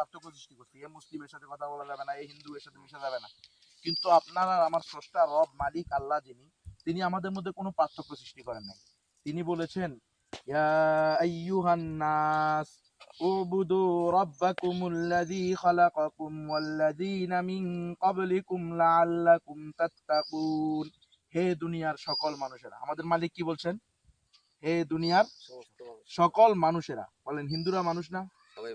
পার্থক্য সৃষ্টি করছে। এ মুসলিমের সাথে কথা বলা যাবে না এ হিন্দু এর সাথে মিশা যাবে না। কিন্তু আপনার আর আমার স্রষ্টা রব মালিক আল্লাহ যিনি তিনি আমাদের মধ্যে কোনো পার্থক্য সৃষ্টি করেন নাই। তিনি বলেছেন ইয়া আইয়ুহান নাস উবুদু রাব্বাকুমুল্লাযী খালাকাকুম ওয়াল্লাযীনা মিন ক্বাবলিকুম লাআল্লাকুম হে দুনিয়ার সকল মানুষেরা আমাদের মালিক কি বলছেন? হে দুনিয়ার সকল মানুষেরা বলেন হিন্দুরা মানুষ না?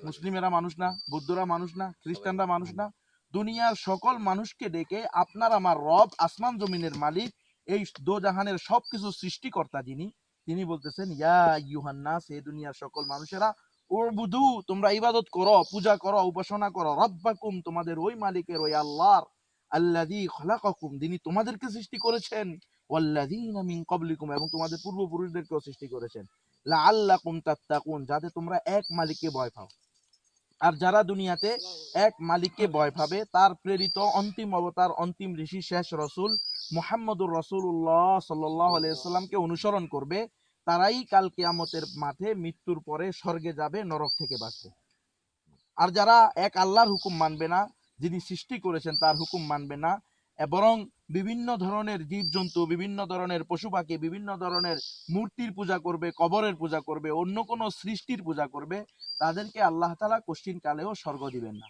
মুসলিমেরা মানুষ না বৌদ্ধরা মানুষ না খ্রিস্টানরা মানুষ না দুনিয়ার সকল মানুষকে ডেকে আপনার আমার রব আসমান জমিনের মালিক এই দোজাহানের সবকিছু সৃষ্টিকর্তা যিনি তিনি বলতেছেন ইয়া ইউহান্নাস হে দুনিয়ার সকল মানুষেরা উবুদু তোমরা ইবাদত করো পূজা করো উপাসনা করো রব্বাকুম তোমাদের ওই মালিকের ওই আল্লাহর আল্লাযী খলাকাকুম যিনি তোমাদেরকে সৃষ্টি করেছেন ওয়াল্লাযীনা মিন ক্বাবলিকুম এবং তোমাদের পূর্বপুরুষদেরকেও সৃষ্টি করেছেন। যাতে তোমরা এক মালিককে ভয় পাও। আর যারা দুনিয়াতে এক মালিককে ভয় পাবে, তার প্রেরিত অন্তিম অবতার, অন্তিম ঋষি, শেষ রসুল মোহাম্মদুর রসুল্লাহ সাল্লাহ আলাইসাল্লামকে অনুসরণ করবে, তারাই কাল কিয়ামতের মাঠে মৃত্যুর পরে স্বর্গে যাবে, নরক থেকে বাঁচবে। আর যারা এক আল্লাহর হুকুম মানবে না, যিনি সৃষ্টি করেছেন, তার হুকুম মানবে না বরং বিভিন্ন ধরনের জীবজন্তু, বিভিন্ন ধরনের পশু পাখি বিভিন্ন ধরনের মূর্তির পূজা করবে, কবরের পূজা করবে, অন্য কোনো সৃষ্টির পূজা করবে, তাদেরকে আল্লাহ তালা কোশ্চিন কালেও স্বর্গ দিবেন না।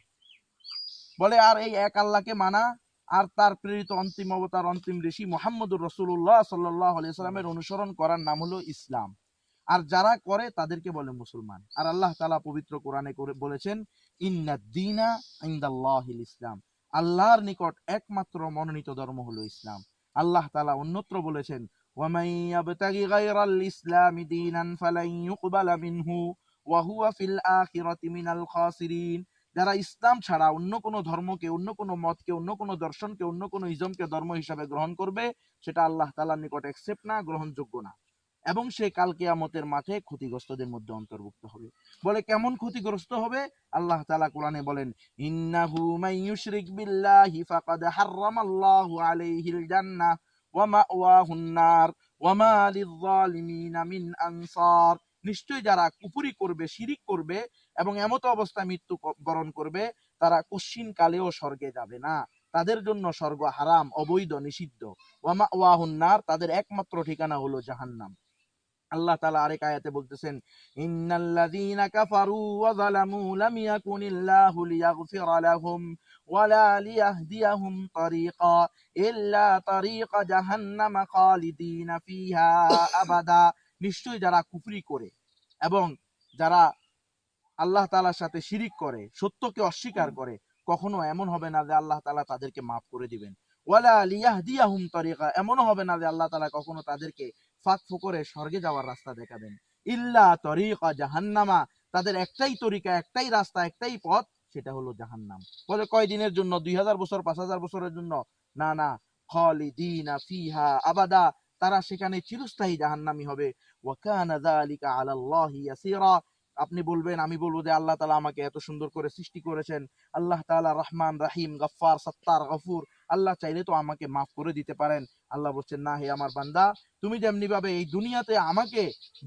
বলে, আর এই এক আল্লাহকে মানা, আর তার প্রেরিত অন্তিম অবতার, অন্তিম ঋষি মোহাম্মদুর রসুল্লাহ সাল্লাহ আলিয়াল্লামের অনুসরণ করার নাম হলো ইসলাম। আর যারা করে, তাদেরকে বলে মুসলমান। আর আল্লাহ তালা পবিত্র কোরআনে করে বলেছেন, ইন্নাদ্দিনা ইন্দাল্লাহিল ইসলাম। আল্লাহর নিকট একমাত্র মনোনীত ধর্ম হলো ইসলাম আল্লাহ তালা অন্যত্র বলেছেন ومن يبتغي غير الإسلام دينا فلن يقبل منه وهو في الآخرة من الخاسرين যারা ইসলাম ছাড়া অন্য কোনো ধর্মকে অন্য কোনো মতকে অন্য কোনো দর্শনকে অন্য কোনো ইজমকে ধর্ম হিসাবে গ্রহণ করবে সেটা আল্লাহ তালার নিকট অ্যাকসেপ্ট না গ্রহণযোগ্য না এবং সে কাল কেয়ামতের মাঠে ক্ষতিগ্রস্তদের মধ্যে অন্তর্ভুক্ত হবে। বলে কেমন ক্ষতিগ্রস্ত হবে? আল্লাহ তাআলা কোরআনে বলেন, ইন্নাহু মাইয়ুশরিক বিল্লাহি ফাকাদ হাররামাল্লাহু আলাইহিল জান্নাহ নিশ্চয় যারা কুপুরি করবে, শিরিক করবে এবং এমত অবস্থায় মৃত্যু বরণ করবে, তারা কশ্চিন কালেও স্বর্গে যাবে না। তাদের জন্য স্বর্গ হারাম, অবৈধ, নিষিদ্ধ। ওয়ামা ওয়াহুন্নার তাদের একমাত্র ঠিকানা হলো জাহান্নাম। আল্লাহ তাআলা আরেক আয়াতে বলতেছেন, ইন্নাল্লাযীনা কাফারু ওয়া যালামু লাম ইয়াকুনিল্লাহু লাহুম যারা কুফরি করে এবং যারা আল্লাহ তাআলার সাথে শিরিক করে, সত্যকে অস্বীকার করে, কখনো এমন হবে না যে আল্লাহ তালা তাদেরকে মাফ করে দিবেন। ওয়ালা লিয়াহদিয়াহুম তরিকা, এমনও হবে না যে আল্লাহ তালা কখনো তাদেরকে ফাঁক ফুকরে স্বর্গে যাওয়ার রাস্তা দেখাবেন। ইল্লা তরিকা জাহান্নামা। তাদের একটাই তরিকা, একটাই রাস্তা, একটাই পথ, সেটা হলো জাহান্নাম। বলে কয় দিনের জন্য? দুই হাজার বছর, পাঁচ হাজার বছরের জন্য? না না। খালিদিনা ফিহা আবাদা। তারা সেখানে চিরস্থায়ী জাহান্নামি হবে। ওয়াকানা যালিকা আলাল্লাহি ইয়াসিরা। আপনি বলবেন, আমি বলব যে আল্লাহ তালা আমাকে এত সুন্দর করে সৃষ্টি করেছেন। আল্লাহ তাআলা রহমান রাহিম, গফফার, সত্তার, গফুর। আল্লাহ চাইলে তো আমাকে মাফ করে দিতে পারেন। আল্লাহ বলছেন, না হে আমার বান্দা, তুমি যেমনি ভাবে এই দুনিয়াতে আমাকে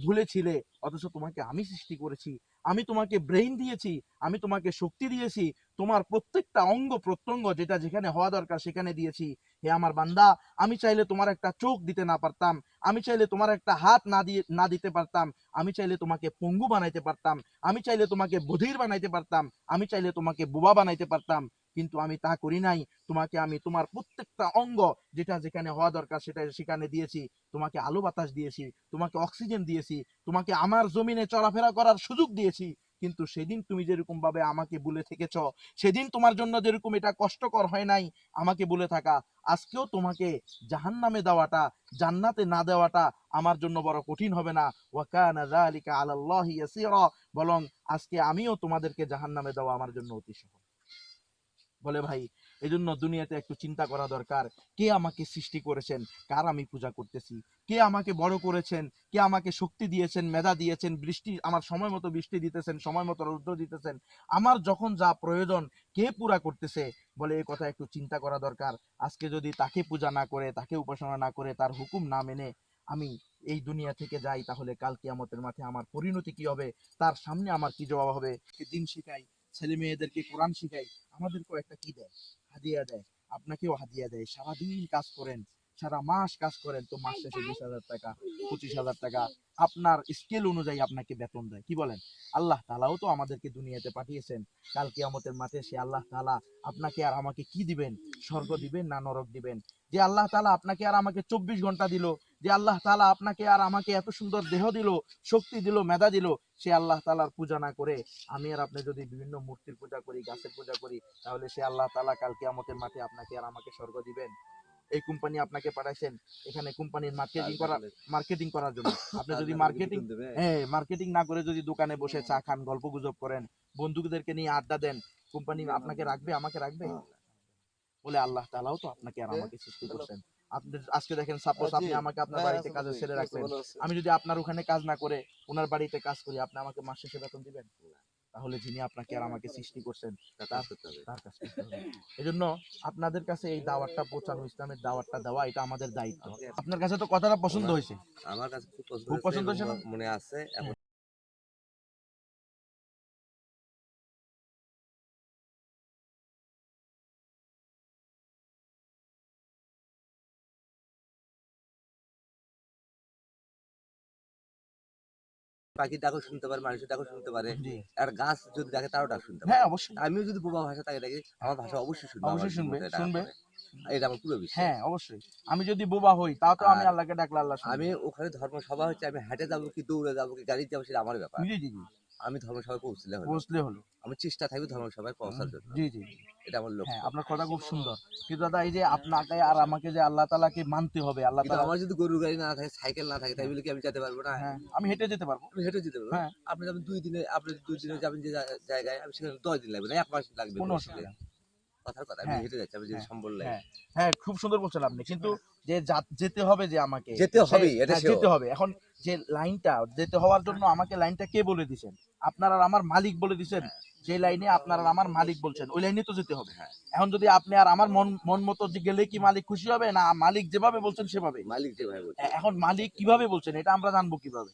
ভুলেছিলে, অথচ তোমাকে আমি সৃষ্টি করেছি, আমি তোমাকে ব্রেইন দিয়েছি, আমি তোমাকে শক্তি দিয়েছি, তোমার প্রত্যেকটা অঙ্গ প্রত্যঙ্গ যেটা যেখানে হওয়া দরকার সেখানে দিয়েছি। হে আমার বান্দা, আমি চাইলে তোমার একটা চোখ দিতে না পারতাম, আমি চাইলে তোমার একটা হাত না দিয়ে, না দিতে পারতাম, আমি চাইলে তোমাকে পঙ্গু বানাইতে পারতাম, আমি চাইলে তোমাকে বধির বানাইতে পারতাম, আমি চাইলে তোমাকে বোবা বানাইতে পারতাম। কিন্তু আমি তা করি নাই। তোমাকে আমি তোমার প্রত্যেকটা অঙ্গ যেটা যেখানে হওয়া দরকার সেটা সেখানে দিয়েছি। তোমাকে আলো বাতাস দিয়েছি, তোমাকে অক্সিজেন দিয়েছি, তোমাকে আমার জমিনে চলাফেরা করার সুযোগ দিয়েছি। কিন্তু সেদিন তুমি যেরকম ভাবে আমাকে বলে থেকেছ, সেদিন তোমার জন্য যেরকম এটা কষ্টকর হয় নাই, আমাকে বলে থাকা। আজকেও তোমাকে জাহান্নামে দেওয়াটা, জান্নাতে না দেওয়াটা আমার জন্য বড় কঠিন হবে না। ওয়াকানা আলাল্লাহি বরং আজকে আমিও তোমাদেরকে জাহান্নামে দেওয়া আমার জন্য অতি সহজ বলে, ভাই, এজন্য দুনিয়াতে একটু চিন্তা করা দরকার। কে আমাকে সৃষ্টি করেছেন? কার আমি পূজা করতেছি? কে আমাকে বড় করেছেন? কে আমাকে শক্তি দিয়েছেন? মেধা দিয়েছেন? বৃষ্টি, আমার সময় মতো বৃষ্টি দিতেছেন, সময় মতো রৌদ্র দিতেছেন। আমার যখন যা প্রয়োজন, কে পুরা করতেছে? বলে এই কথা একটু চিন্তা করা দরকার। আজকে যদি তাকে পূজা না করে, তাকে উপাসনা না করে, তার হুকুম না মেনে আমি এই দুনিয়া থেকে যাই, তাহলে কাল কিয়ামতের মাঠে আমার পরিণতি কি হবে? তার সামনে আমার কি জবাব হবে? দিন শিখাই ছেলে মেয়েদেরকে কোরআন শিখাই আমাদেরকেও একটা কি দেয়? হাদিয়া দেয়। আপনাকেও হাদিয়া দেয়। সারাদিন কাজ করেন, সারা মাস কাজ করেন, তো মাস শেষে বিশ হাজার টাকা, পঁচিশ হাজার টাকা, আপনার স্কেল অনুযায়ী আপনাকে বেতন দেয়। কি বলেন? আল্লাহ তালাও তো আমাদেরকে দুনিয়াতে পাঠিয়েছেন। কাল কিয়ামতের মাঠে সে আল্লাহ তালা আপনাকে আর আমাকে কি দিবেন? স্বর্গ দিবেন না নরক দিবেন? যে আল্লাহ তালা আপনাকে আর আমাকে চব্বিশ ঘণ্টা দিল যে আল্লাহ তালা আপনাকে আর আমাকে এত সুন্দর দেহ দিল শক্তি দিল মেধা দিল সে আল্লাহ তালার পূজা না করে আমি আর আপনি যদি বিভিন্ন মূর্তির পূজা করি গাছের পূজা করি তাহলে সে আল্লাহ তালা কাল কিয়ামতের মাঠে আপনাকে আর আমাকে স্বর্গ দিবেন। এই কোম্পানি আপনাকে পাঠাইছেন এখানে কোম্পানির মার্কেটিং করা মার্কেটিং করার জন্য। আপনি যদি মার্কেটিং হ্যাঁ মার্কেটিং না করে যদি দোকানে বসে চা খান গল্প গুজব করেন বন্ধুদেরকে নিয়ে আড্ডা দেন কোম্পানি আপনাকে রাখবে আমাকে রাখবে? বলে আল্লাহ তালাও তো আপনাকে আর আমাকে সৃষ্টি করছেন। আপনি আজকে দেখেন সাপোজ আপনি আমাকে আপনার বাড়িতে কাজে ছেড়ে রাখলেন আমি যদি আপনার ওখানে কাজ না করে ওনার বাড়িতে কাজ করি আপনি আমাকে মাস শেষে বেতন দিবেন? তাহলে যিনি আপনাকে আর আমাকে সৃষ্টি করছেন তার কাছে এই জন্য আপনাদের কাছে এই দাওয়াতটা পৌঁছানো ইসলামের দাওয়াতটা দেওয়া এটা আমাদের দায়িত্ব। আপনার কাছে তো কথাটা পছন্দ হয়েছে। আমার কাছে খুব পছন্দ হয়েছে মনে আছে। পাখির ডাকও শুনতে পারে মানুষের ডাকও শুনতে পারে। আর গাছ যদি দেখে তারও ডাক শুনতে হ্যাঁ পারে। অবশ্যই। আমিও যদি বোবা ভাষা তাকে ডাকি আমার ভাষা অবশ্যই শুনবে অবশ্যই শুনবে, শুনবে। এটা আমার পুরো বিষয় হ্যাঁ অবশ্যই। আমি যদি বোবা হই তাও তো আমি আল্লাহকে ডাকলে আল্লাহ আমি ওখানে ধর্মসভা হচ্ছে আমি হেঁটে যাব কি দৌড়ে যাব কি গাড়ি যাব সেটা আমার ব্যাপার। জি জি। আমি ধর্মসভায় পৌঁছলে হলো। পৌঁছলে হলো। আমি চেষ্টা থাকবে ধর্মসভায় পৌঁছার জন্য। জি জি এটা আমার লক্ষ্য। হ্যাঁ আপনার কথা খুব সুন্দর। কিন্তু দাদা এই যে আপনাকে আর আমাকে যে আল্লাহ তালাকে মানতে হবে আল্লাহ তালা আমার যদি গরু গাড়ি না থাকে সাইকেল না থাকে তাই বলে কি আমি যেতে পারব না? হ্যাঁ আমি হেঁটে যেতে পারব। আমি হেঁটে যেতে পারব। হ্যাঁ। আপনি যাবেন দুই দিনে আপনি দুই দিনে যাবেন যে জায়গায় আমি সেখানে দশ দিন লাগবে না এক মাস লাগবে কোনো অসুবিধা নেই। কথার কথা আমি হ্যাঁ। হেঁটে যাচ্ছি আমি যদি হ্যাঁ। সম্বল লাগে হ্যাঁ হ্যাঁ খুব সুন্দর বলছেন আপনি কিন্তু যে যেতে হবে যে আমাকে যেতে হবেই, এটা যেতে হবে। এখন যে লাইনটা যেতে হওয়ার জন্য আমাকে লাইনটা কে বলে দিছেন? আপনার আর আমার মালিক বলে দিছেন। যে লাইনে আপনার আর আমার মালিক বলছেন ওই লাইনে তো যেতে হবে। এখন যদি আপনি আর আমার মন মন মতো গেলে কি মালিক খুশি হবে না মালিক যেভাবে বলছেন সেভাবে? মালিক যেভাবে এখন মালিক কীভাবে বলছেন এটা আমরা জানব কীভাবে?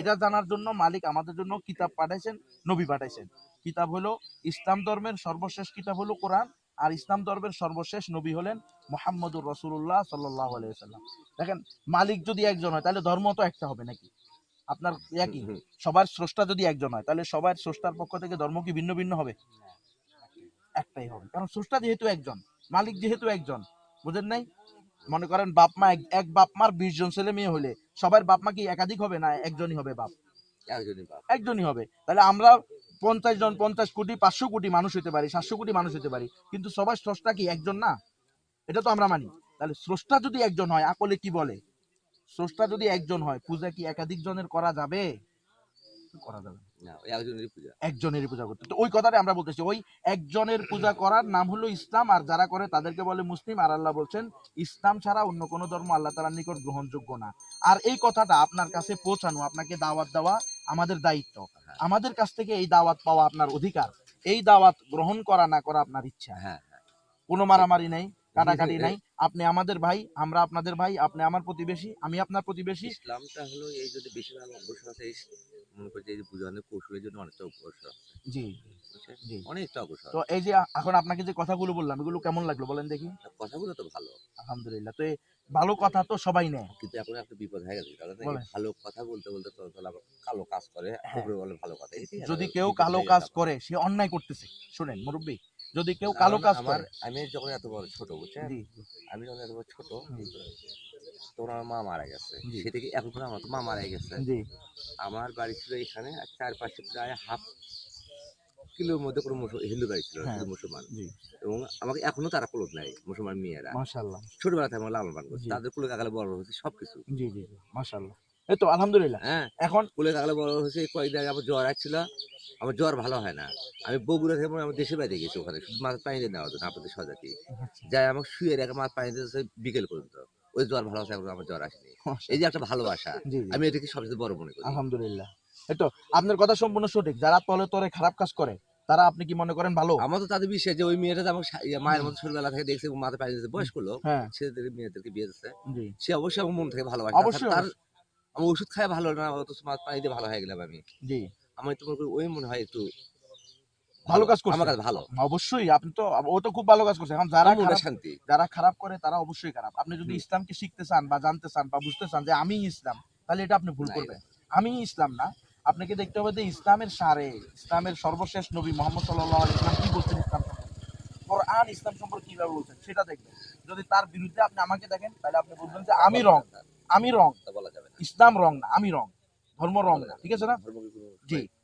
এটা জানার জন্য মালিক আমাদের জন্য কিতাব পাঠাইছেন নবী পাঠাইছেন। কিতাব হলো ইসলাম ধর্মের সর্বশেষ কিতাব হলো কোরআন আর ইসলাম ধর্মের সর্বশেষ নবী হলেন মোহাম্মদুর রসুল্লাহ সাল্লাহ আলাইসাল্লাম দেখেন মালিক যদি একজন হয় তাহলে ধর্ম তো একটা হবে নাকি? আপনার একই? সবার স্রষ্টা যদি একজন হয় তাহলে সবার স্রষ্টার পক্ষ থেকে ধর্ম কি ভিন্ন ভিন্ন হবে? একটাই হবে। কারণ স্রষ্টা যেহেতু একজন মালিক যেহেতু একজন বুঝেন নাই? মনে করেন বাপ মা এক- এক বাপ মার বিশ জন ছেলে মেয়ে হলে সবার বাপ মা কি একাধিক হবে না একজনই হবে বাপ? একজনই বাপ। একজনই হবে। তাহলে আমরা পঞ্চাশ জন, পঞ্চাশ কোটি, পাঁচশো কোটি মানুষ হতে পারি, সাতশো কোটি মানুষ হতে পারি। কিন্তু সবার স্রষ্টা কি একজন না? এটা তো আমরা মানি। তাহলে স্রষ্টা যদি একজন হয় আকলে কি বলে? স্রষ্টা যদি একজন হয়, পূজা কি একাধিক জনের করা যাবে? করা যাবে একজনেরই পূজা করতে। ওই কথাটা আমরা বলতেছি। ওই একজনের পূজা করার নাম হলো ইসলাম আর যারা করে তাদেরকে বলে মুসলিম আর আল্লাহ বলছেন ইসলাম ছাড়া অন্য কোনো ধর্ম আল্লাহ তালার নিকট গ্রহণযোগ্য না। আর এই কথাটা আপনার কাছে পৌঁছানো আপনাকে দাওয়াত দেওয়া আমাদের দায়িত্ব। আমাদের কাছ থেকে এই দাওয়াত পাওয়া আপনার অধিকার। এই দাওয়াত গ্রহণ করা না করা আপনার ইচ্ছা। হ্যাঁ। কোনো মারামারি নেই কাটাকাটি নাই। আপনি আমাদের ভাই আমরা আপনাদের ভাই আপনি আমার প্রতিবেশী আমি আপনার প্রতিবেশী। ইসলামটা হলো এই যদি বেশিরভাগ অগ্রসর আছে মনে করছে এই যে বুঝানোর কৌশলের জন্য অনেকটা অগ্রসর জি। জি। অনেকটা অগ্রসর তো এই যে এখন আপনাকে যে কথাগুলো বললাম এগুলো কেমন লাগল বলেন দেখি? কথাগুলো তো ভালো। আলহামদুলিল্লাহ তো ভালো কথা তো সবাই নেয়। কিন্তু এখন একটা বিপদ হয়ে গেছে। ভালো কথা বলতে বলতে তো কালো কাজ করে হ্যাঁ। ভালো কথা যদি কেউ কালো কাজ করে সে অন্যায় করতেছে। শুনেন মুরব্বী যদি কেউ কালো কাজ করে। আমি যখন এত বড় ছোট বুঝছেন? আমি যখন এত বড় ছোট। তখন আমার মা মারা গেছে। সে থেকে এখন আমার মা মারা গেছে। আমার বাড়ি ছিল এখানে আর চারপাশে প্রায় হাফ কিলোর মধ্যে কোনো হিন্দু বাড়ি ছিল হ্যাঁ। মুসলমান। এবং আমাকে এখনও তারা কুলোক নাই মুসলমান মেয়েরা। মাশাআল্লাহ। ছোটবেলা থেকে আমার লালন পালন করছে। তাদের কুলে কাকালে বড় হয়েছে সবকিছু। জি জি মাশাআল্লাহ। এই তো আলহামদুলিল্লাহ। হ্যাঁ। এখন? কুলে কাকালে বড় হয়েছে কয়েকদিন আগে আবার জ্বর আসছিল। আমার জ্বর ভালো হয় না। আমি বগুড়া থেকে আমার দেশের বাড়িতে গেছি ওখানে শুধু পানি দিয়ে নেওয়া হতো আপনাদের সজাতি যাই আমাকে শুয়ে রেখে মাথা পানি দিতেছে বিকেল পর্যন্ত। ওই জ্বর ভালো আছে আমার জ্বর আসেনি। এই যে একটা ভালোবাসা আমি এটাকে সবচেয়ে বড় মনে করি। আলহামদুলিল্লাহ। এই তো আপনার কথা সম্পূর্ণ সঠিক। যারা তলে তলে খারাপ কাজ করে তারা আপনি কি মনে করেন ভালো? আমার তো তাদের বিশ্বাস যে ওই মেয়েটা ইয়ে মায়ের মতো ছোটবেলা থেকে দেখছে মাথা পানি দিতে বয়স করল হ্যাঁ। ছেলেদের মেয়েদেরকে বিয়ে দিচ্ছে সে অবশ্যই আমার মন থেকে ভালোবাসে। অবশ্যই, তার আমি ওষুধ খায় ভালো না অত মাথা পানি দিয়ে ভালো হয়ে গেলাম আমি। জি। আমার তো মনে করি ওই মনে হয় একটু ভালো কাজ করছে। আমার কাছে ভালো। অবশ্যই আপনি তো ও তো খুব ভালো কাজ করছে। এখন যারা খারাপ- শান্তি। যারা খারাপ করে তারা অবশ্যই খারাপ। আপনি যদি ইসলামকে শিখতে চান বা জানতে চান বা বুঝতে চান যে আমি ইসলাম তাহলে এটা আপনি ভুল করবেন। আমি ইসলাম না। আপনাকে দেখতে হবে যে ইসলামের সারে ইসলামের সর্বশেষ নবী মোহাম্মদ সাল্লাহ ইসলাম কি বলছেন ইসলাম সম্পর্কে? কোরআন ইসলাম সম্পর্কে কীভাবে বলছেন সেটা দেখবেন। যদি তার বিরুদ্ধে আপনি আমাকে দেখেন তাহলে আপনি বুঝবেন যে আমি রং আমি রং। বলা যাবে ইসলাম রং না আমি রং। ধর্ম রং না ঠিক আছে না?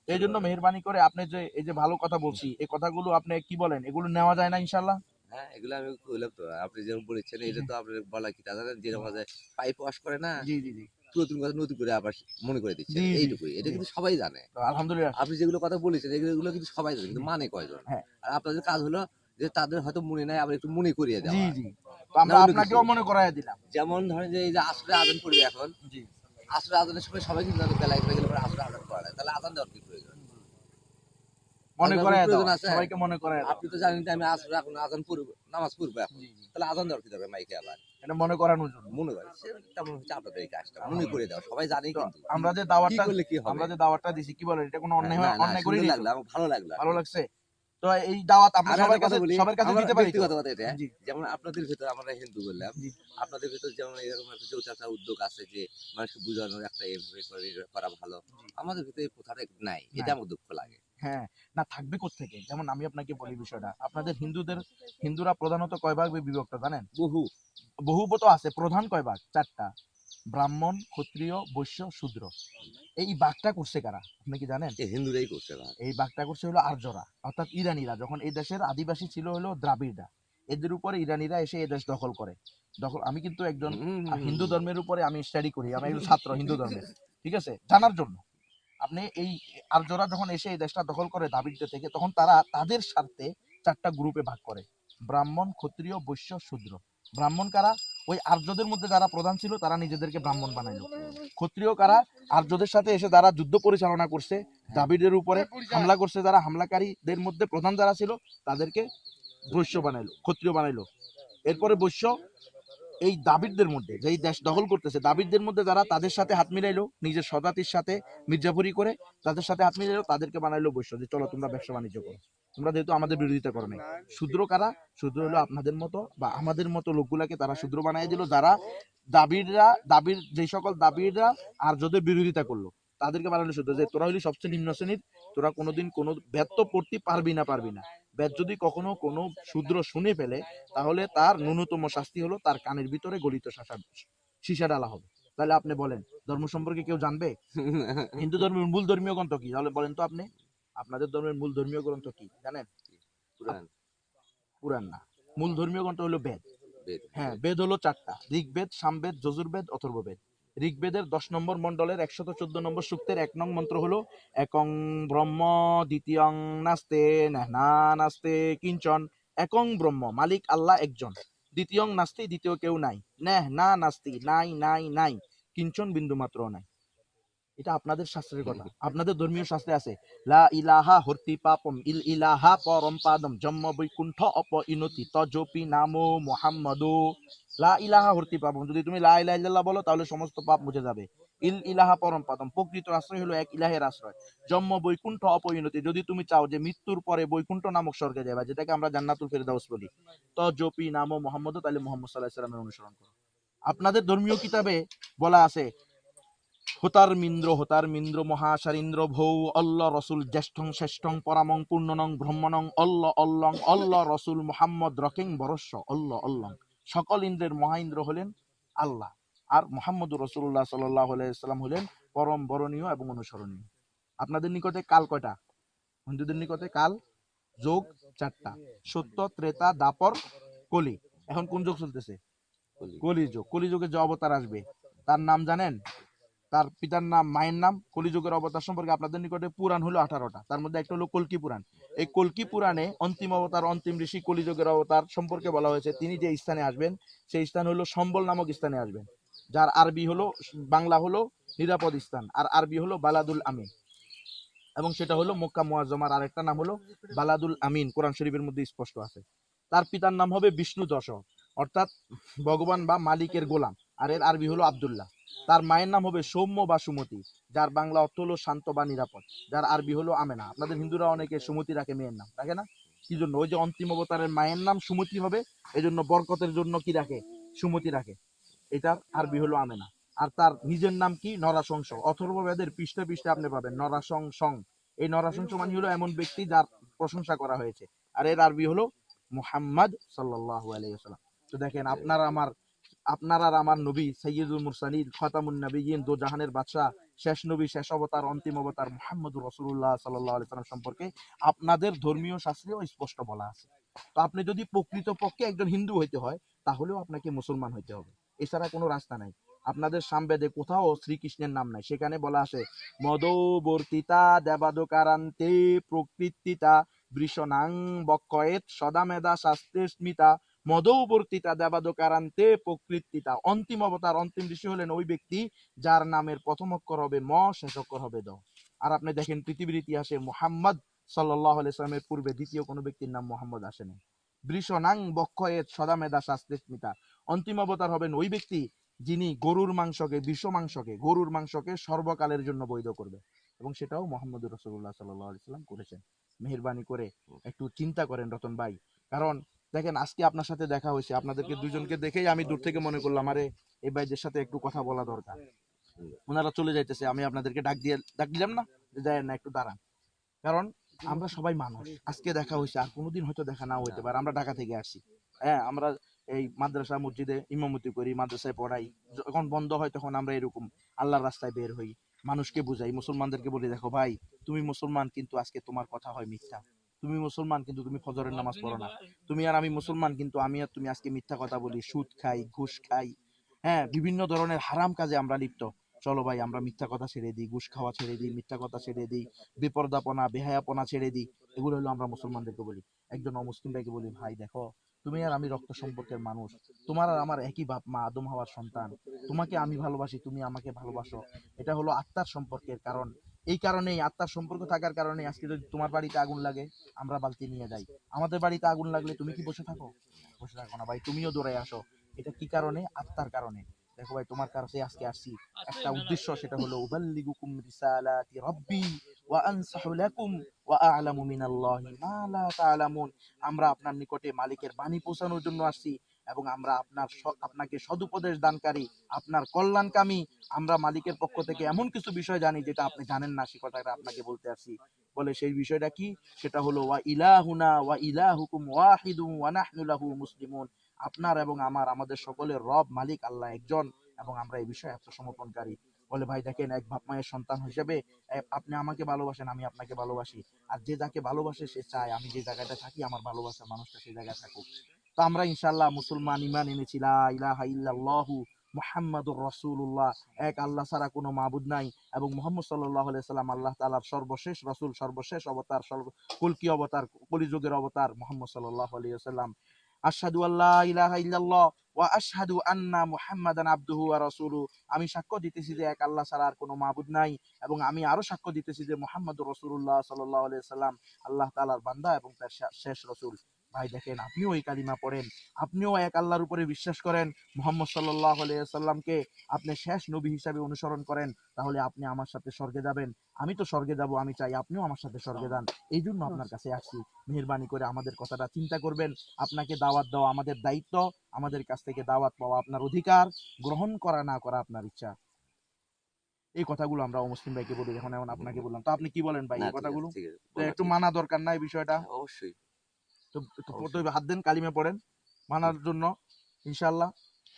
এই জন্য মেহরবানি করে আপনি যে এই যে ভালো কথা বলছি এই কথাগুলো আপনি কি বলেন? এগুলো নেওয়া যায় না ইনশাল্লাহ হ্যাঁ এগুলো আমি কইলাম তো। আপনি যেমন বলেছেন এটা তো আপনার বলা কি তা জানেন যেরকম পাইপ ওয়াশ করে না জি জি জি। নতুন কথা নতুন করে আবার মনে করে দিচ্ছে এইটুকুই। এটা কিন্তু সবাই জানে। আলহামদুলিল্লাহ। আপনি যেগুলো কথা বলেছেন এগুলো কিন্তু সবাই জানে কিন্তু মানে কয়জন? হ্যাঁ। আর আপনাদের কাজ হলো যে তাদের হয়তো মনে নাই আবার একটু মনে করিয়ে দেওয়া। জি আমরা আপনাকেও মনে দিলাম। যেমন ধরেন যে এই যে আসলে আজান পড়বে এখন জি। আসলে আজানের সময় সবাই কিন্তু জানে বেলায় হয়ে গেলে পরে আসলে আজান পড়া যায়। তাহলে আজান দেওয়ার কি প্রয়োজন? মনে দাও? সবাইকে মনে দাও আপনি তো জানেন যে আমি এখন আজান নামাজ পড়ব এখন। তাহলে আজান দেওয়ার কি দরকার মাইকে আবার? এটা মনে করানোর জন্য। মনে করে তেমন হচ্ছে আপনাদের এই কাজটা। মনে করে দাও সবাই জানেই কিন্তু। আমরা যে দাওয়াতটা আমরা যে দাওয়াতটা দিছি কি বলেন? এটা কোনো অন্যায় হয়- অন্যায় করিনি তো? লাগল ভালো লাগল। ভালো লাগছে? তো এই দাওয়াত আমরা সবার কাছে সবার কাছে দিতে পারি তো? কথা এটা, যেমন আপনাদের ভিতরে আমরা হিন্দু বললাম আপনাদের ভিতর যেমন এরকম একটা চৌচাচা উদ্যোগ আছে যে মানুষকে বোঝানোর একটা এভাবে করে করা ভালো আমাদের ভিতরে এই প্রথাটা নাই এটা আমার দুঃখ লাগে। হ্যাঁ না থাকবে থেকে যেমন আমি আপনাকে বলি বিষয়টা আপনাদের হিন্দুদের হিন্দুরা প্রধানত কয় ভাগ বিভক্ত জানেন? বহু। বহুবত আছে প্রধান কয় ভাগ চারটা। ব্রাহ্মণ ক্ষত্রিয় বৈশ্য শূদ্র। এই বাঘটা করছে কারা? আপনি কি জানেন? হিন্দুরাই করছে এই বাঘটা করছে হলো আর্যরা অর্থাৎ ইরানিরা যখন এই দেশের আদিবাসী ছিল হলো দ্রাবিড়রা। এদের উপরে ইরানিরা এসে এই দেশ দখল করে। দখল আমি কিন্তু একজন হিন্দু ধর্মের উপরে আমি স্টাডি করি আমি একজন ছাত্র হিন্দু ধর্মের ঠিক আছে? জানার জন্য। আপনি এই আর্যরা যখন এসে এই দেশটা দখল করে দাবিড়তে থেকে তখন তারা তাদের স্বার্থে চারটা গ্রুপে ভাগ করে। ব্রাহ্মণ ক্ষত্রিয় বৈশ্য শূদ্র। ব্রাহ্মণ কারা? ওই আর্যদের মধ্যে যারা প্রধান ছিল, তারা নিজেদেরকে ব্রাহ্মণ বানাইলো। ক্ষত্রিয় কারা? আর্যদের সাথে এসে যারা যুদ্ধ পরিচালনা করছে, দাবিদের উপরে হামলা করছে, যারা হামলাকারীদের মধ্যে প্রধান যারা ছিল, তাদেরকে বৈশ্য বানাইলো, ক্ষত্রিয় বানাইলো। এরপরে বৈশ্য এই দাবিদদের মধ্যে, যেই দেশ দখল করতেছে দাবিদদের মধ্যে যারা তাদের সাথে হাত মিলাইলো, নিজের সদাতির সাথে মির্জাফরি করে তাদের সাথে হাত মিলাইলো, তাদেরকে বানাইলো বৈশ্য, যে চলো তোমরা ব্যবসা বাণিজ্য করো। তোমরা যেহেতু আমাদের বিরোধিতা করো নাই। শূদ্র কারা? শূদ্র হলো আপনাদের মতো বা আমাদের মতো লোকগুলাকে তারা শূদ্র বানাই দিল যারা দাবিররা দাবির যে সকল দাবিররা আর যদি বিরোধিতা করল তাদেরকে বানালো শূদ্র। যে তোরা হলি সবচেয়ে নিম্ন শ্রেণির তোরা কোনোদিন কোনো বেদ তো পড়তে পারবি না পারবি না। বেদ যদি কখনো কোনো শূদ্র শুনে ফেলে তাহলে তার ন্যূনতম শাস্তি হলো তার কানের ভিতরে গলিত শাসা সীসা ডালা হবে। তাহলে আপনি বলেন ধর্ম সম্পর্কে কেউ জানবে? হিন্দু ধর্মের মূল ধর্মীয় গ্রন্থ কি? তাহলে বলেন তো আপনি। আপনাদের ধর্মের মূল ধর্মীয় গ্রন্থ কি? জানেন? পুরাণ। পুরাণ না। মূল ধর্মীয় গ্রন্থ হলো বেদ। বেদ। হ্যাঁ বেদ হলো চারটা। ঋগ্বেদ সামবেদ যজুর্বেদ অথর্ববেদ। ঋগ্বেদের দশ নম্বর মন্ডলের একশত চোদ্দ নম্বর সূক্তের এক নং মন্ত্র হলো একং ব্রহ্ম দ্বিতীয়ং নাস্তে না নাস্তে কিঞ্চন। একং ব্রহ্ম মালিক আল্লাহ একজন। দ্বিতীয়ং নাস্তি দ্বিতীয় কেউ নাই। নেহ না নাস্তি নাই নাই নাই। কিঞ্চন বিন্দু মাত্র নাই। এটা আপনাদের শাস্ত্রের কথা। আপনাদের ধর্মীয় শাস্ত্রে আছে লা ইলাহা হর্তি পাপম ইল ইলাহা পরম পাদম জন্ম বৈকুণ্ঠ অপ ইনতি তজপি নামো মোহাম্মদো। লা ইলাহা হর্তি পাপম যদি তুমি লা ইলাহা ইল্লাল্লাহ বলো তাহলে সমস্ত পাপ মুছে যাবে। ইল ইলাহা পরম পাদম প্রকৃত আশ্রয় হলো এক ইলাহের আশ্রয়। জন্ম বৈকুণ্ঠ অপরিণতি যদি তুমি চাও যে মৃত্যুর পরে বৈকুণ্ঠ নামক স্বর্গে যাবে যেটাকে আমরা জান্নাতুল ফেরদাউস বলি তজপি নামো মোহাম্মদ তাহলে মোহাম্মদ সাল্লাহ সাল্লামের অনুসরণ করো। আপনাদের ধর্মীয় কিতাবে বলা আছে হোতার মিন্দ্র হোতার মিন্দ্র মহাসারিন্দ্র ভৌ অল্ল রসুল জ্যেষ্ঠং শ্রেষ্ঠং পরামং পূর্ণনং ব্রহ্মণং অল্ল অল্লং অল্ল রসুল মোহাম্মদ রকেং বরস্য অল্ল অল্লং। সকল ইন্দ্রের মহাইন্দ্র হলেন আল্লাহ। আর মোহাম্মদ রসুল্লাহ সাল্লাহ সাল্লাম হলেন পরম বরণীয় এবং অনুসরণীয়। আপনাদের নিকটে কাল কয়টা? হিন্দুদের নিকটে কাল যোগ চারটা। সত্য ত্রেতা দাপর কলি। এখন কোন যোগ চলতেছে। কলিযুগ কলিযুগে যে অবতার আসবে তার নাম জানেন? তার পিতার নাম, মায়ের নাম, কলিযুগের অবতার সম্পর্কে আপনাদের নিকটে পুরাণ হলো আঠারোটা। তার মধ্যে একটা হলো কলকি পুরাণ। এই কলকি পুরাণে অন্তিম অবতার, অন্তিম ঋষি কলিযুগের অবতার সম্পর্কে বলা হয়েছে। তিনি যে স্থানে আসবেন, সেই স্থান হলো সম্বল নামক স্থানে আসবেন। যার আরবি হলো, বাংলা হলো নিরাপদ স্থান, আর আরবি হলো বালাদুল আমিন। এবং সেটা হলো মক্কা মুয়াজ্জমার আরেকটা নাম হলো বালাদুল আমিন। কোরআন শরীফের মধ্যে স্পষ্ট আছে। তার পিতার নাম হবে বিষ্ণু দশ অর্থাৎ ভগবান বা মালিকের গোলাম। আর এর আরবি হলো আব্দুল্লাহ। তার মায়ের নাম হবে সৌম্য বা সুমতি যার বাংলা অর্থ হলো শান্ত বা নিরাপদ, যার আরবি হলো আমেনা। আপনাদের হিন্দুরা অনেকে সুমতি রাখে মেয়ের নাম রাখে না? কি জন্য? ওই যে অন্তিম অবতারের মায়ের নাম সুমতি হবে এই জন্য বরকতের জন্য কি রাখে? সুমতি রাখে। এটার আরবি হলো আমেনা। আর তার নিজের নাম কি? নরাশংস। অথর্ব বেদের পৃষ্ঠে পৃষ্ঠে আপনি পাবেন নরাসং সং এই নরাশংস মানে হলো এমন ব্যক্তি যার প্রশংসা করা হয়েছে। আর এর আরবি হলো মুহাম্মদ সাল্লাল্লাহু আলাইহি ওয়াসাল্লাম। তো দেখেন, আপনার আমার আপনার আর আমার নবী সৈয়দুল মুরসালিন, খতামুন নবীন দো জাহানের বাদশাহ, শেষ নবী, শেষ অবতার, অন্তিম অবতার মুহাম্মদুর আলাইহি সাল্লাম সম্পর্কে আপনাদের ধর্মীয় শাস্ত্রেও স্পষ্ট বলা আছে। তো আপনি যদি প্রকৃত পক্ষে একজন হিন্দু হইতে হয়, তাহলেও আপনাকে মুসলমান হইতে হবে। এছাড়া কোনো রাস্তা নাই। আপনাদের সামবেদে কোথাও শ্রীকৃষ্ণের নাম নাই। সেখানে বলা আছে, মদবর্তিতা দেবাদকারান্তে প্রকৃতিতা বৃষণাং বক্ষয়েত সদামেদা শাস্ত্রে স্মিতা মদৌবর্তিতা দেবাদকারান্তে প্রকৃতিতা। অন্তিম অবতার অন্তিম ঋষি হলেন ওই ব্যক্তি যার নামের প্রথম অক্ষর হবে ম শেষ অক্ষর হবে দ। আর আপনি দেখেন পৃথিবীর ইতিহাসে মোহাম্মদ সাল্লাহ আলাইসলামের পূর্বে দ্বিতীয় কোনো ব্যক্তির নাম মোহাম্মদ আসেনি বৃষণাং বক্ষয়েত সদামেদা শাস্ত্রে স্মিতা অন্তিম অবতার হবেন ওই ব্যক্তি যিনি গরুর মাংসকে বিষ মাংসকে গরুর মাংসকে সর্বকালের জন্য বৈধ করবে। এবং সেটাও মোহাম্মদ রসুল্লাহ সাল্লাহ আলাইসাল্লাম করেছেন। মেহরবানি করে একটু চিন্তা করেন রতন ভাই। কারণ দেখেন আজকে আপনার সাথে দেখা হয়েছে। আপনাদেরকে দুজনকে দেখেই আমি দূর থেকে মনে করলাম আরে এই ভাইদের সাথে একটু কথা বলা দরকার। ওনারা চলে যাইতেছে আমি আপনাদেরকে ডাক দিয়ে ডাক দিলাম না? যে যায় না একটু দাঁড়ান। কারণ আমরা সবাই মানুষ। আজকে দেখা হয়েছে আর কোনোদিন হয়তো দেখা নাও হইতে পারে। আমরা ঢাকা থেকে আসছি। হ্যাঁ আমরা এই মাদ্রাসা মসজিদে ইমামতি করি মাদ্রাসায় পড়াই। যখন বন্ধ হয় তখন আমরা এরকম আল্লাহর রাস্তায় বের হই। মানুষকে বুঝাই মুসলমানদেরকে বলি দেখো ভাই তুমি মুসলমান কিন্তু আজকে তোমার কথা হয় মিথ্যা। তুমি মুসলমান কিন্তু তুমি ফজরের নামাজ পড়ো না। তুমি আর আমি মুসলমান কিন্তু আমি আর তুমি আজকে মিথ্যা কথা বলি সুদ খাই ঘুষ খাই। হ্যাঁ বিভিন্ন ধরনের হারাম কাজে আমরা লিপ্ত। চলো ভাই আমরা মিথ্যা কথা ছেড়ে দিই ঘুষ খাওয়া ছেড়ে দিই মিথ্যা কথা ছেড়ে দিই বেপরদাপনা বেহায়াপনা ছেড়ে দিই এগুলো হলো আমরা মুসলমানদেরকে বলি। একজন অমুসলিম ভাইকে বলি ভাই দেখো তুমি আর আমি রক্ত সম্পর্কের মানুষ। তোমার আর আমার একই বাপ মা আদম হওয়ার সন্তান। তোমাকে আমি ভালোবাসি তুমি আমাকে ভালোবাসো। এটা হলো আত্মার সম্পর্কের কারণ। এই কারণেই, আত্মার সম্পর্ক থাকার কারণে আজকে যদি তোমার বাড়িতে আগুন লাগে, আমরা বালতি নিয়ে যাই। আমাদের বাড়িতে আগুন লাগলে তুমি কি বসে থাকো? বসে থাকো না ভাই, তুমিও দৌড়ে আসো। এটা কি কারণে? আত্মার কারণে। দেখো ভাই, তোমার কাছে আজকে আসছি। একটা উদ্দেশ্য, সেটা হলো, উবাল্লিগুকুম রিসালাতি রাব্বি ওয়া আনসাহু লাকুম ওয়া আ'লামু মিনাল্লাহি মা লা তা'লামুন আমরা আপনার নিকটে মালিকের বাণী পৌঁছানোর জন্য আসছি। এবং আমরা আপনার আপনাকে সদুপদেশ দানকারী, আপনার কল্যাণকামী, আমরা মালিকের পক্ষ থেকে এমন কিছু বিষয় জানি যেটা আপনি জানেন না, সে কথাটা আপনাকে বলতে আসি। বলে সেই বিষয়টা কি? সেটা হলো, ওয়া ইলাহুনা, ওয়া ইলাহুকুম ওয়াহিদুম ওয়া নাহনু লাহু মুসলিমুন। আপনার এবং আমার, আমাদের সকলের রব, মালিক আল্লাহ একজন এবং আমরা এই বিষয়ে আত্মসমর্পণকারী বলে, ভাই, দেখেন, এক বাপ মায়ের সন্তান হিসেবে আপনি আমাকে ভালোবাসেন, আমি আপনাকে ভালোবাসি। আর যে যাকে ভালোবাসে, সে চায়, আমি যে জায়গাটা থাকি, আমার ভালোবাসার মানুষটা সেই জায়গায় থাকুক। তো আমরা ইনশাআল্লাহ মুসলমান ইমান এনেছি মুহাম্মাদুর রাসূলুল্লাহ। এক আল্লাহ ছাড়া কোনো মাবুদ নাই এবং মুহাম্মদ আলাইহি সাল্লাম আল্লাহ তাআলার সর্বশেষ রাসূল, সর্বশেষ অবতার, সর্ব কলকি অবতার, কলিযুগের অবতার মুহাম্মদ সাল্লাল্লাহু আলাইহি সাল্লাম আশহাদু আল্লা ইলাহা ইল্লাল্লাহ ওয়া আশহাদু আন্না মুহাম্মাদান আবদুহু ওয়া রাসূলুহু। আমি সাক্ষ্য দিতেছি যে এক আল্লাহ ছাড়া আর কোনো মাবুদ নাই এবং আমি আরও সাক্ষ্য দিতেছি যে মুহাম্মদুর রাসূলুল্লাহ সাল্লাল্লাহু আলাইহি সাল্লাম আল্লাহ তাআলার বান্দা এবং তার শেষ রাসূল। ভাই দেখেন আপনিও এই কালিমা পড়েন আপনিও এক আল্লাহর উপরে বিশ্বাস করেন মুহাম্মদ আলাইহি সাল্লামকে আপনি শেষ নবী হিসাবে অনুসরণ করেন তাহলে আপনি আমার সাথে স্বর্গে যাবেন। আমি তো স্বর্গে যাব আমি চাই আপনিও আমার সাথে স্বর্গে যান। এই জন্য আপনার কাছে আসছি। মেহেরবানি করে আমাদের কথাটা চিন্তা করবেন। আপনাকে দাওয়াত দেওয়া আমাদের দায়িত্ব। আমাদের কাছ থেকে দাওয়াত পাওয়া আপনার অধিকার। গ্রহণ করা না করা আপনার ইচ্ছা। এই কথাগুলো আমরা মুসলিম ভাইকে বলি। এখন এমন আপনাকে বললাম। তো আপনি কি বলেন ভাই এই কথাগুলো? একটু মানা দরকার না এই বিষয়টা? অবশ্যই। তো হাত দেন কালিমে পড়েন। মানার জন্য ইনশাআল্লাহ।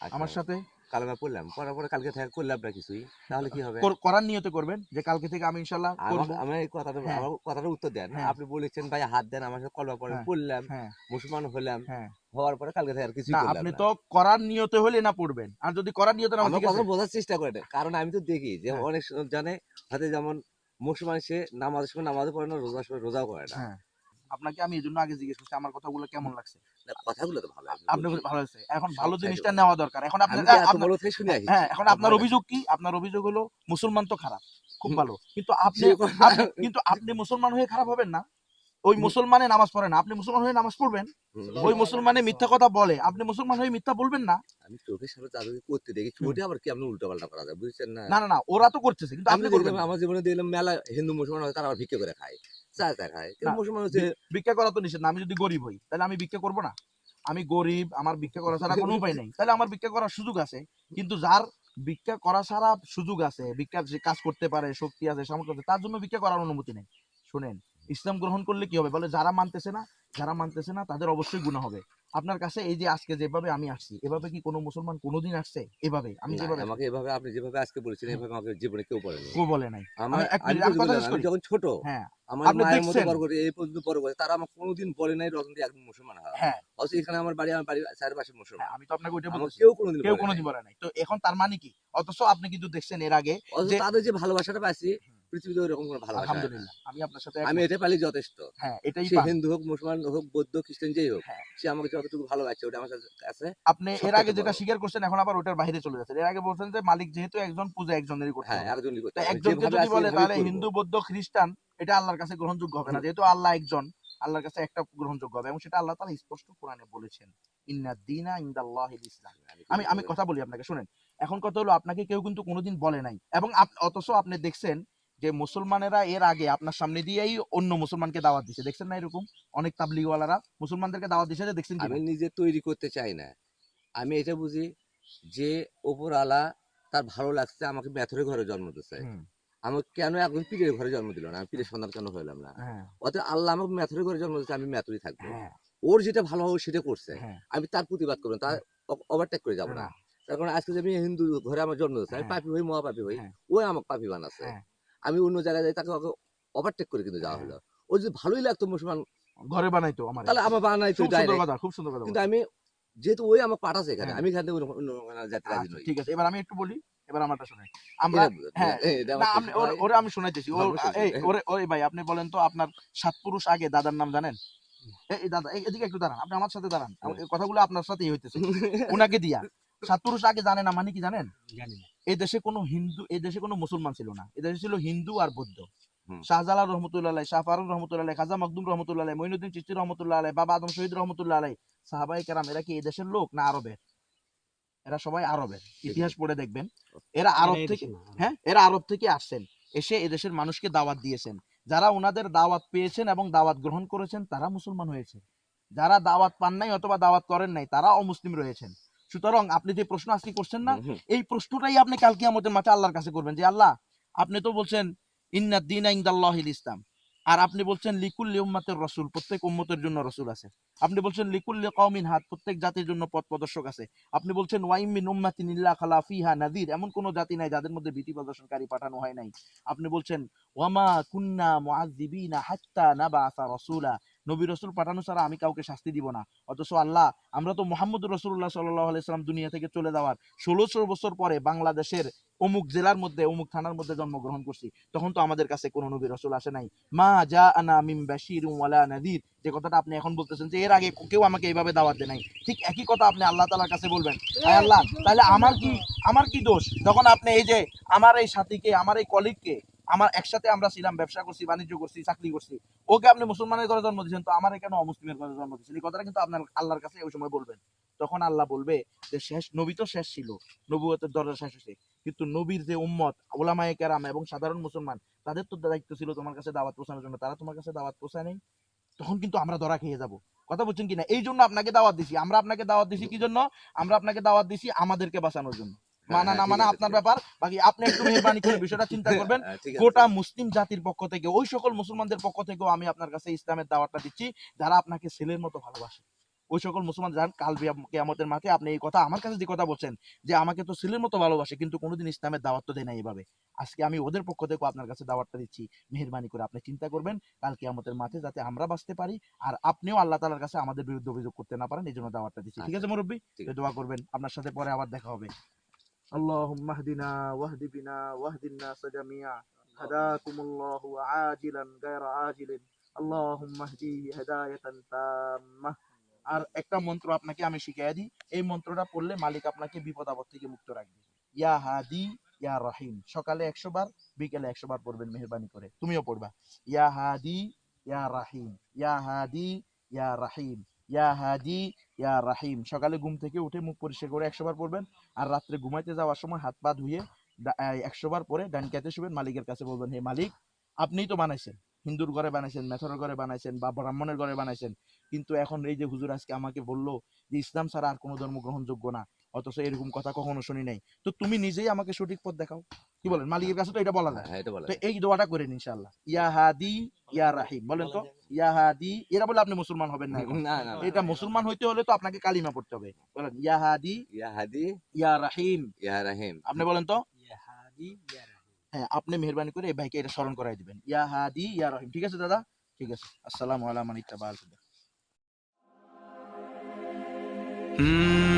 আচ্ছা, আমার সাথে। কালমা পড়লাম পড়ার পরে কালকে থেকে করলাম না কিছুই। তাহলে কি হবে? করার নিয়তে করবেন যে কালকে থেকে আমি আমাকে আমি কথাটা হ্যাঁ। কথাটা উত্তর দেন। হ্যাঁ। আপনি বলেছেন ভাই হাত দেন আমার সাথে কলমা পড়ে হ্যাঁ। পড়লাম মুসলমান হলাম। হওয়ার পরে কালকে থেকে আর কিছুই না আপনি তো করার নিয়তে হলে না পড়বেন। আর যদি করার নিয়তে না কথা বোঝার চেষ্টা করে না। কারণ আমি তো দেখি যে। অনেক জানে হাতে যেমন মুসলমান সে নামাজের সময় নামাজও পড়ে না রোজার সময় রোজাও করে না। আপনাকে আমি এই জন্য আগে জিজ্ঞেস করছি আমার কথাগুলো কেমন লাগছে? না, কথাগুলো তো ভালো আপনি ভালো হয়েছে এখন ভালো জিনিসটা নেওয়া দরকার। এখন আসি হ্যাঁ এখন আপনার অভিযোগ কি? আপনার অভিযোগ হলো মুসলমান তো খারাপ খুব ভালো। কিন্তু আপনি আপনি- কিন্তু আপনি মুসলমান হয়ে খারাপ হবেন না। ওই মুসলমানে নামাজ পড়ে না। আপনি মুসলমান হয়ে নামাজ পড়বেন। ওই মুসলমানে মিথ্যা কথা বলে। আপনি মুসলমান হয়ে মিথ্যা বলবেন না। আমি চোখের সামনে তাদেরকে করতে দেখি ছোটে আবার কি আপনি উল্টো পাল্টা করা যায় বুঝছেন না না না ওরা তো করতেছে কিন্তু আপনি করবেন আমার জীবনে দেখলাম মেলা হিন্দু মুসলমান তারা আবার ভিক্ষা করে খায়। মুসলমান হচ্ছে ভিক্ষা করা তো নিষেধ। না আমি যদি গরিব হই তাহলে আমি ভিক্ষা করব না। আমি গরিব আমার ভিক্ষা করা ছাড়া কোনো উপায় নেই। তাহলে আমার ভিক্ষা করার সুযোগ আছে। কিন্তু যার ভিক্ষা করা ছাড়া সুযোগ আছে ভিক্ষার যে কাজ করতে পারে শক্তি আছে সামর্থ্য আছে তার জন্য ভিক্ষা করার অনুমতি নেই। শুনেন ইসলাম গ্রহণ করলে কি হবে? বলে যারা মানতেছে না যারা মানতেছে না তাদের অবশ্যই গুণা হবে। আপনার কাছে এই যে আজকে যেভাবে আমি আসছি এভাবে কি কোনো মুসলমান কোনোদিন আসছে? এভাবে আমি যেভাবে আমাকে এভাবে আপনি যেভাবে আজকে বলেছেন এভাবে আমাকে জীবনে কেউ বলেনি। কেউ বলে নাই। আমি। যখন ছোট হ্যাঁ। আমার আপনি মায়ের মতো বড় করে এই পর্যন্ত বড় করে তারা আমাকে কোনোদিন বলে নাই রতন একদম মুসলমান হয় হ্যাঁ। অথচ এখানে আমার বাড়ি আমার বাড়ি চারপাশে মুসলমান। হ্যাঁ, আমি তো আপনাকে ওইটা বলছি কেউ কোনোদিন কেউ কোনোদিন বলে নাই। তো এখন তার মানে কি? অথচ আপনি কিন্তু দেখছেন এর আগে তাদের যে ভালোবাসাটা পাচ্ছি পৃথিবীতে ওইরকম কোনো ভালোবাসা আলহামদুলিল্লাহ। আমি আপনার সাথে আমি এটা পালি যথেষ্ট। হ্যাঁ এটাই সে হিন্দু হোক মুসলমান হোক বৌদ্ধ খ্রিস্টান যেই হোক হ্যাঁ। সে আমাকে যতটুকু ভালোবাসে ওটা আমার কাছে আপনি এর আগে যেটা। স্বীকার করছেন এখন আবার ওটার বাইরে চলে যাচ্ছেন এর আগে বলছেন যে মালিক যেহেতু একজন পূজা একজনেরই করতে হ্যাঁ একজনই করতে তো হবে। একজনকে যেভাবে যদি বলে তাহলে হিন্দু বৌদ্ধ খ্রিস্টান এটা আল্লাহর কাছে গ্রহণযোগ্য হবে না। যেহেতু আল্লাহ একজন আল্লাহর কাছে একটা গ্রহণযোগ্য হবে এবং সেটা আল্লাহ তাআলা স্পষ্ট কোরআনে বলেছেন। ইন্না দিনা ইনদাল্লাহিল ইসলাম আমি আমি কথা বলি আপনাকে শুনেন। এখন কথা হলো আপনাকে কেউ কিন্তু কোনোদিন বলে নাই। এবং অথচ আপনি দেখছেন যে মুসলমানেরা এর আগে আপনার সামনে দিয়েই অন্য মুসলমানকে দাওয়াত দিছে। দেখছেন না এরকম? অনেক তাবলিগওয়ালারা মুসলমানদেরকে দাওয়াত দিছে যে দেখছেন আমি নিজে তৈরি করতে চাই না। আমি এটা বুঝি যে ওপর আলা তার ভালো লাগছে আমাকে মেথরের ঘরে জন্ম দিচ্ছে আমাকে কেন এখন পীরের ঘরে জন্ম দিল না? আমি পীরের সন্তান কেন হইলাম না? হ্যাঁ। অতএব আল্লাহ আমাকে মেথরের ঘরে জন্ম দিচ্ছে আমি মেথরই থাকব। হ্যাঁ। ওর যেটা ভালো হবে সেটা করছে। হ্যাঁ। আমি তার প্রতিবাদ করব তার ওভারটেক করে যাব না। তার কারণ আজকে আমি হিন্দু ঘরে আমার জন্ম দিচ্ছে আমি। পাপি হই মহাপাপি হই হ্যাঁ। ওই আমাকে পাপি বানাচ্ছে। আমি অন্য জায়গায় যাই তাকে ওভারটেক করে কিন্তু যাওয়া। হলো। ও যদি ভালোই লাগতো মুসলমান ঘরে বানাইতো আমার তাহলে আমার বানাই তো খুব সুন্দর কথা কিন্তু আমি যেহেতু ওই আমার পাঠাচ্ছে এখানে। আমি এখান থেকে আচ্ছা, ঠিক আছে এবার আমি একটু বলি এবার আমারটা শুনে আমরা হ্যাঁ, ওরে- আমি শোনাইতেছি। ওরে ওরে ভাই আপনি বলেন তো আপনার সাত পুরুষ আগে দাদার নাম জানেন? এই দাদা এদিকে একটু দাঁড়ান আপনি আমার সাথে দাঁড়ান। কথাগুলো আপনার সাথেই হইতেছে। উনাকে দিয়া। সাত পুরুষ আগে জানে না মানে কি জানেন? এই দেশে কোনো হিন্দু এই দেশে কোনো মুসলমান ছিল না। এই দেশে ছিল হিন্দু আর বৌদ্ধ। শাহজালাল রহমতুল্লাহ আলাই শাহ ফারুক রহমতুল্লাহ আলাই খাজা মকদুম রহমতুল্লাহ আলাই মঈনুদ্দিন চিস্তি রহমতুল্লাহ আলাই বাবা আদম শহীদ রহমতুল্লাহ সাহাবাই কেরাম এরা কি এই দেশের লোক না আরবের? এরা সবাই আরবের। ইতিহাস পড়ে দেখবেন। এরা আরব থেকে হ্যাঁ। এরা আরব থেকে আসছেন। এসে এদেশের মানুষকে দাওয়াত দিয়েছেন। যারা ওনাদের দাওয়াত পেয়েছেন এবং দাওয়াত গ্রহণ করেছেন তারা মুসলমান হয়েছে। যারা দাওয়াত পান নাই অথবা দাওয়াত করেন নাই তারা অমুসলিম রয়েছেন। সুতরাং আপনি যে প্রশ্ন আজকে করছেন না এই প্রশ্নটাই আপনি কালকে আমাদের মাঠে আল্লাহর কাছে করবেন যে আল্লাহ আপনি তো বলছেন ইন্না দিন ইনদাল্লাহিল ইসলাম। আর আপনি বলছেন লিকুল্লি উম্মাতের রসুল, প্রত্যেক উম্মতের জন্য রসুল আছে। আপনি বলছেন লিকুল্লি কওমিন হাত প্রত্যেক জাতির জন্য পথ প্রদর্শক আছে। আপনি বলছেন ওয়াইমিন উম্মাতিন ইল্লা খালা ফিহা নাদির এমন কোনো জাতি নাই যাদের মধ্যে ভীতি প্রদর্শনকারী পাঠানো হয় নাই। আপনি বলছেন ওয়ামা কুন্না মুআযযিবিনা হাত্তা নাবাসা রাসূলা নবী রাসূল পাঠানো ছাড়া আমি কাউকে শাস্তি দিব না। অথচ আল্লাহ, আমরা তো মুহাম্মদুর রাসূলুল্লাহ সাল্লাল্লাহু আলাইহি সাল্লাম দুনিয়া থেকে চলে যাওয়ার ষোলোশো বছর পরে বাংলাদেশের অমুক জেলার মধ্যে, অমুক থানার মধ্যে জন্মগ্রহণ করছি, তখন তো আমাদের কাছে কোনো নবী রসুল আসে নাই। মা যা আনা মিম বাশির ওয়ালা নাদির যে কথাটা আপনি এখন বলতেছেন যে এর আগে কেউ আমাকে এইভাবে দাওয়াত দেয় নাই। ঠিক একই কথা আপনি আল্লাহ তাআলার কাছে বলবেন। আল্লাহ, তাহলে আমার কি আমার কি দোষ? তখন আপনি এই যে, আমার এই সাথীকে, আমার এই কলিগকে আমার একসাথে আমরা ছিলাম, ব্যবসা করছি, বাণিজ্য করছি, চাকরি করছি। ওকে আপনি মুসলমানের ঘরে জন্ম দিয়েছেন, তো আমার কেন অমুসলিমের ঘরে জন্ম দিয়েছেন? এই কথাটা কিন্তু আপনার আল্লাহর কাছে ওই সময় বলবেন। তখন আল্লাহ বলবে যে, শেষ, নবী তো শেষ ছিল, নবুয়তের দরজা শেষ হয়েছে। কিন্তু নবীর যে উম্মত ওলামায়ে কেরাম এবং সাধারণ মুসলমান, তাদের তো দায়িত্ব ছিল তোমার কাছে দাওয়াত পৌঁছানোর জন্য। তারা তোমার কাছে দাওয়াত পৌঁছায় নেই। তখন কিন্তু আমরা ধরা খেয়ে যাব। কথা বলছেন কিনা? এই জন্য আপনাকে দাওয়াত দিছি। আমরা আপনাকে দাওয়াত দিছি কি জন্য? আমরা আপনাকে দাওয়াত দিছি আমাদেরকে বাঁচানোর জন্য। মানা হ্যাঁ, না মানা আপনার ব্যাপার। বাকি আপনি একটু মেহরবানি করে বিষয়টা চিন্তা করবেন। হ্যাঁ, আছে। গোটা মুসলিম জাতির পক্ষ থেকে ওই সকল মুসলমানদের পক্ষ থেকেও আমি আপনার কাছে ইসলামের দাওয়াতটা দিচ্ছি যারা আপনাকে ছেলের মতো ভালোবাসে। ওই সকল মুসলমান যান কাল বিয়া- কেয়ামতের মাঠে আপনি এই কথা আমার কাছে যে কথা বলছেন যে আমাকে তো ছেলের মতো ভালোবাসে কিন্তু কোনোদিন ইসলামের দাওয়াত তো দেয় না এইভাবে। আজকে আমি ওদের পক্ষ থেকে আপনার কাছে দাওয়াতটা দিচ্ছি মেহরবানি করে। আপনি চিন্তা করবেন কাল কেয়ামতের মাঠে যাতে আমরা বাঁচতে পারি আর আপনিও আল্লাহ তালার কাছে আমাদের বিরুদ্ধে অভিযোগ করতে না পারেন এই জন্য দাওয়াতটা দিচ্ছি। ঠিক আছে মুরব্বী? দোয়া করবেন। আপনার সাথে পরে আবার দেখা হবে। اللهم اهدنا واهد بنا واهد الناس جميعا هداكم الله عاجلا غير عاجل اللهم اهديه هداية تامة আর একটা মন্ত্র আপনাকে আমি শিখিয়ে দিই এই মন্ত্রটা পড়লে মালিক আপনাকে বিপদ আপদ থেকে মুক্ত রাখবে ইয়া হাদি ইয়া রহিম সকালে একশো বার বিকেলে একশো বার পড়বেন মেহরবানি করে তুমিও পড়বা ইয়া হাদি ইয়া রাহিম ইয়া হাদি ইয়া রাহিম ইয়া হাদি ইয়া রাহিম, সকালে ঘুম থেকে উঠে মুখ পরিষ্কার করে একশো বার পড়বেন আর রাত্রে ঘুমাইতে যাওয়ার সময় হাত পা ধুয়ে একশো বার পরে ডান কাতে শুবেন, মালিকের কাছে বলবেন, হে মালিক, আপনিই তো বানাইছেন। হিন্দুর ঘরে বানাইছেন, মেথরের ঘরে বানাইছেন বা ব্রাহ্মণের ঘরে বানাইছেন। কিন্তু এখন এই যে হুজুর আজকে আমাকে বলল যে ইসলাম ছাড়া আর কোনো ধর্ম গ্রহণযোগ্য না। অথচ এরকম কথা কখনো শুনি নাই। তো তুমি নিজেই আমাকে সঠিক পথ দেখাও। কি বলেন? মালিকের কাছে তো এটা বলা যায়। হ্যাঁ তো এই দোয়াটা করেন ইনশাআল্লাহ। ইয়া হাদি ইয়া রাহিম। বলেন তো ইয়া হাদি এরা বলে আপনি মুসলমান হবেন না। এটা মুসলমান হইতে হলে তো আপনাকে কালিমা পড়তে হবে। বলেন ইয়া হাদি ইয়া হাদি ইয়া রাহিম। ইয়া রাহিম। আপনি বলেন তো? হ্যাঁ আপনি মেহরবানি করে এই ভাইকে এটা স্মরণ করাই দিবেন। ইয়া হাদি ইয়া রাহিম। ঠিক আছে দাদা? ঠিক আছে। আসসালামু আলাইকুম ইত্তাবা আল হুদা Mm.